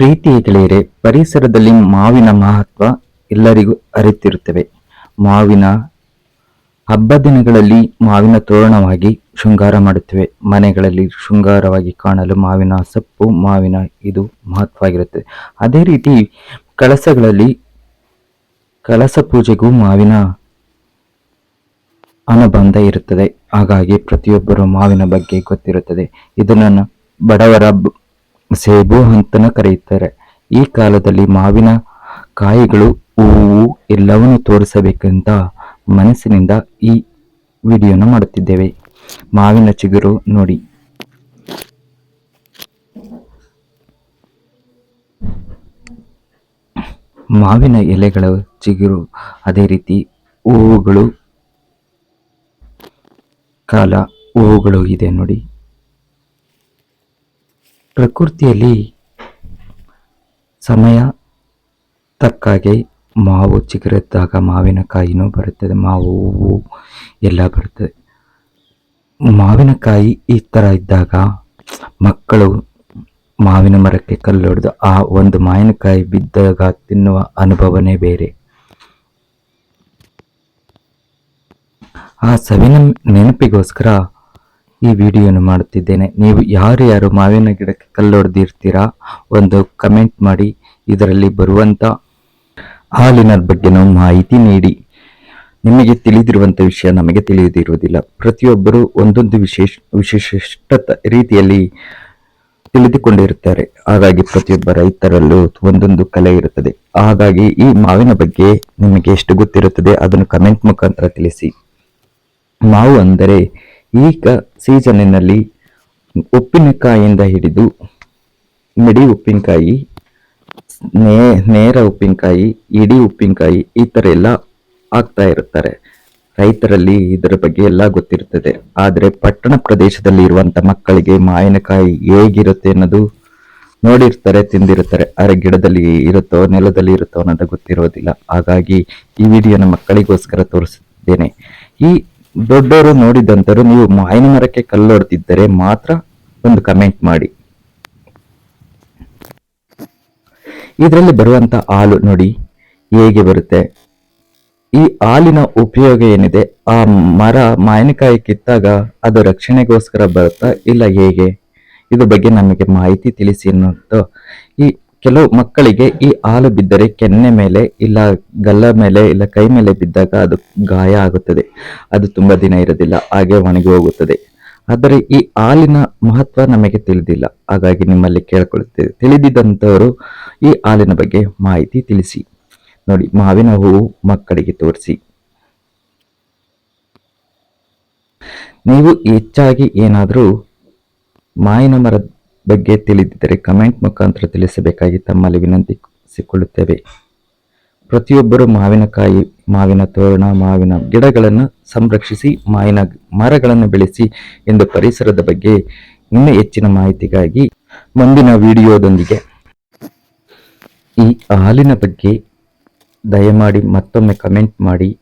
ಪ್ರೀತಿಯ ಗೆಳೆಯರೆ, ಪರಿಸರದಲ್ಲಿ ಮಾವಿನ ಮಹತ್ವ ಎಲ್ಲರಿಗೂ ಅರಿತಿರುತ್ತವೆ. ಮಾವಿನ ಹಬ್ಬ ದಿನಗಳಲ್ಲಿ ಮಾವಿನ ತೋರಣವಾಗಿ ಶೃಂಗಾರ ಮಾಡುತ್ತೇವೆ. ಮನೆಗಳಲ್ಲಿ ಶೃಂಗಾರವಾಗಿ ಕಾಣಲು ಮಾವಿನ ಸೊಪ್ಪು, ಮಾವಿನ ಇದು ಮಹತ್ವವಾಗಿರುತ್ತದೆ. ಅದೇ ರೀತಿ ಕಳಸಗಳಲ್ಲಿ ಕಳಸ ಪೂಜೆಗೂ ಮಾವಿನ ಅನುಬಂಧ ಇರುತ್ತದೆ. ಹಾಗಾಗಿ ಪ್ರತಿಯೊಬ್ಬರು ಮಾವಿನ ಬಗ್ಗೆ ಗೊತ್ತಿರುತ್ತದೆ. ಇದನ್ನು ಬಡವರ ಸೇಬು ಹಂತನ ಕರೆಯುತ್ತಾರೆ. ಈ ಕಾಲದಲ್ಲಿ ಮಾವಿನ ಕಾಯಿಗಳು, ಹೂವು ಎಲ್ಲವನ್ನು ತೋರಿಸಬೇಕಂತ ಮನಸ್ಸಿನಿಂದ ಈ ವಿಡಿಯೋನ ಮಾಡುತ್ತಿದ್ದೇವೆ. ಮಾವಿನ ಚಿಗುರು ನೋಡಿ. ಮಾವಿನ ಎಲೆಗಳು ಚಿಗುರು, ಅದೇ ರೀತಿ ಹೂವುಗಳು, ಕಾಲ ಹೂವುಗಳು ಇದೆ ನೋಡಿ. ಪ್ರಕೃತಿಯಲ್ಲಿ ಸಮಯ ತಕ್ಕಾಗೆ ಮಾವು ಚಿಗುರಿದ್ದಾಗ ಮಾವಿನಕಾಯಿನೂ ಬರುತ್ತದೆ, ಮಾವು, ಹೂವು ಎಲ್ಲ ಬರುತ್ತದೆ ಮಾವಿನಕಾಯಿ ಈ ಥರ ಇದ್ದಾಗ ಮಕ್ಕಳು ಮಾವಿನ ಮರಕ್ಕೆ ಕಲ್ಲೊಡೆದು ಆ ಒಂದು ಮಾವಿನಕಾಯಿ ಬಿದ್ದಾಗ ತಿನ್ನುವ ಅನುಭವನೇ ಬೇರೆ. ಆ ಸವಿನ ನೆನಪಿಗೋಸ್ಕರ ಈ ವಿಡಿಯೋನ ಮಾಡುತ್ತಿದ್ದೇನೆ. ನೀವು ಯಾರು ಯಾರು ಮಾವಿನ ಗಿಡಕ್ಕೆ ಕಲ್ಲೊಡೆದಿರ್ತೀರಾ, ಒಂದು ಕಮೆಂಟ್ ಮಾಡಿ. ಇದರಲ್ಲಿ ಬರುವಂತ ಹಾಲಿನ ಬಗ್ಗೆ ನಾವು ಮಾಹಿತಿ ನೀಡಿ. ನಿಮಗೆ ತಿಳಿದಿರುವಂಥ ವಿಷಯ ನಮಗೆ ತಿಳಿದಿರುವುದಿಲ್ಲ. ಪ್ರತಿಯೊಬ್ಬರು ಒಂದೊಂದು ವಿಶೇಷ, ವಿಶಿಷ್ಟ ರೀತಿಯಲ್ಲಿ ತಿಳಿದುಕೊಂಡಿರುತ್ತಾರೆ. ಹಾಗಾಗಿ ಪ್ರತಿಯೊಬ್ಬ ರೈತರಲ್ಲೂ ಒಂದೊಂದು ಕಲೆ ಇರುತ್ತದೆ. ಹಾಗಾಗಿ ಈ ಮಾವಿನ ಬಗ್ಗೆ ನಿಮಗೆ ಎಷ್ಟು ಗೊತ್ತಿರುತ್ತದೆ, ಅದನ್ನು ಕಮೆಂಟ್ ಮುಖಾಂತರ ತಿಳಿಸಿ. ಮಾವು ಅಂದರೆ ಈಗ ಸೀಸನ್ನಿನಲ್ಲಿ ಉಪ್ಪಿನಕಾಯಿಯಿಂದ ಹಿಡಿದು ಮಿಡಿ ಉಪ್ಪಿನಕಾಯಿ, ನೇ, ನೇರ ಉಪ್ಪಿನಕಾಯಿ, ಇಡೀ ಉಪ್ಪಿನಕಾಯಿ ಈ ಥರ ಎಲ್ಲ ಆಗ್ತಾ ಇರುತ್ತಾರೆ. ರೈತರಲ್ಲಿ ಇದರ ಬಗ್ಗೆ ಎಲ್ಲ ಗೊತ್ತಿರುತ್ತದೆ. ಆದರೆ ಪಟ್ಟಣ ಪ್ರದೇಶದಲ್ಲಿ ಇರುವಂಥ ಮಕ್ಕಳಿಗೆ ಮಾವಿನಕಾಯಿ ಹೇಗಿರುತ್ತೆ ಅನ್ನೋದು ನೋಡಿರ್ತಾರೆ, ತಿಂದಿರುತ್ತಾರೆ. ಆದರೆ ಗಿಡದಲ್ಲಿ ಇರುತ್ತೋ, ನೆಲದಲ್ಲಿ ಇರುತ್ತೋ ಅನ್ನೋದು ಗೊತ್ತಿರೋದಿಲ್ಲ. ಹಾಗಾಗಿ ಈ ವಿಡಿಯೋನ ಮಕ್ಕಳಿಗೋಸ್ಕರ ತೋರಿಸಿದ್ದೇನೆ ಈ ದೊಡ್ಡವರು ನೋಡಿದಂತರು ನೀವು ಮಾವಿನ ಮರಕ್ಕೆ ಕಲ್ಲೊಡ್ತಿದ್ದರೆ ಮಾತ್ರ ಒಂದು ಕಮೆಂಟ್ ಮಾಡಿ. ಇದರಲ್ಲಿ ಬರುವಂತ ಹಾಲು ನೋಡಿ, ಹೇಗೆ ಬರುತ್ತೆ? ಈ ಹಾಲಿನ ಉಪಯೋಗ ಏನಿದೆ? ಆ ಮರ ಮಾವಿನಕಾಯಿ ಕಿತ್ತಾಗ ಅದು ರಕ್ಷಣೆಗೋಸ್ಕರ ಬರುತ್ತಾ ಇಲ್ಲ ಹೇಗೆ? ಇದು ಬಗ್ಗೆ ನಮಗೆ ಮಾಹಿತಿ ತಿಳಿಸಿ ಅನ್ನೋದು ಈ ಕೆಲವು ಮಕ್ಕಳಿಗೆ ಈ ಹಾಲು ಬಿದ್ದರೆ ಕೆನ್ನೆ ಮೇಲೆ ಇಲ್ಲ ಗಲ್ಲ ಮೇಲೆ ಇಲ್ಲ ಕೈ ಮೇಲೆ ಬಿದ್ದಾಗ ಅದು ಗಾಯ ಆಗುತ್ತದೆ. ಅದು ತುಂಬಾ ದಿನ ಇರೋದಿಲ್ಲ, ಹಾಗೆ ಒಣಗಿ ಹೋಗುತ್ತದೆ. ಆದರೆ ಈ ಹಾಲಿನ ಮಹತ್ವ ನಮಗೆ ತಿಳಿದಿಲ್ಲ. ಹಾಗಾಗಿ ನಿಮ್ಮಲ್ಲಿ ಕೇಳಿಕೊಳ್ಳುತ್ತೇವೆ ತಿಳಿದಿದ್ದಂಥವರು ಈ ಹಾಲಿನ ಬಗ್ಗೆ ಮಾಹಿತಿ ತಿಳಿಸಿ. ನೋಡಿ, ಮಾವಿನ ಹೂವು ಮಕ್ಕಳಿಗೆ ತೋರಿಸಿ. ನೀವು ಹೆಚ್ಚಾಗಿ ಏನಾದರೂ ಮಾವಿನ ಮರದ ಬಗ್ಗೆ ತಿಳಿದಿದ್ದರೆ ಕಮೆಂಟ್ ಮುಖಾಂತರ ತಿಳಿಸಬೇಕಾಗಿ ತಮ್ಮಲ್ಲಿ ವಿನಂತಿಸಿಕೊಳ್ಳುತ್ತೇವೆ. ಪ್ರತಿಯೊಬ್ಬರು ಮಾವಿನಕಾಯಿ ಮಾವಿನ ತೋರಣ, ಮಾವಿನ ಗಿಡಗಳನ್ನು ಸಂರಕ್ಷಿಸಿ, ಮಾವಿನ ಮರಗಳನ್ನು ಬೆಳೆಸಿ ಎಂದು ಪರಿಸರದ ಬಗ್ಗೆ ಇನ್ನೂ ಹೆಚ್ಚಿನ ಮಾಹಿತಿಗಾಗಿ ಮುಂದಿನ ವಿಡಿಯೋದೊಂದಿಗೆ. ಈ ಹಾಲಿನ ಬಗ್ಗೆ ದಯಮಾಡಿ ಮತ್ತೊಮ್ಮೆ ಕಮೆಂಟ್ ಮಾಡಿ.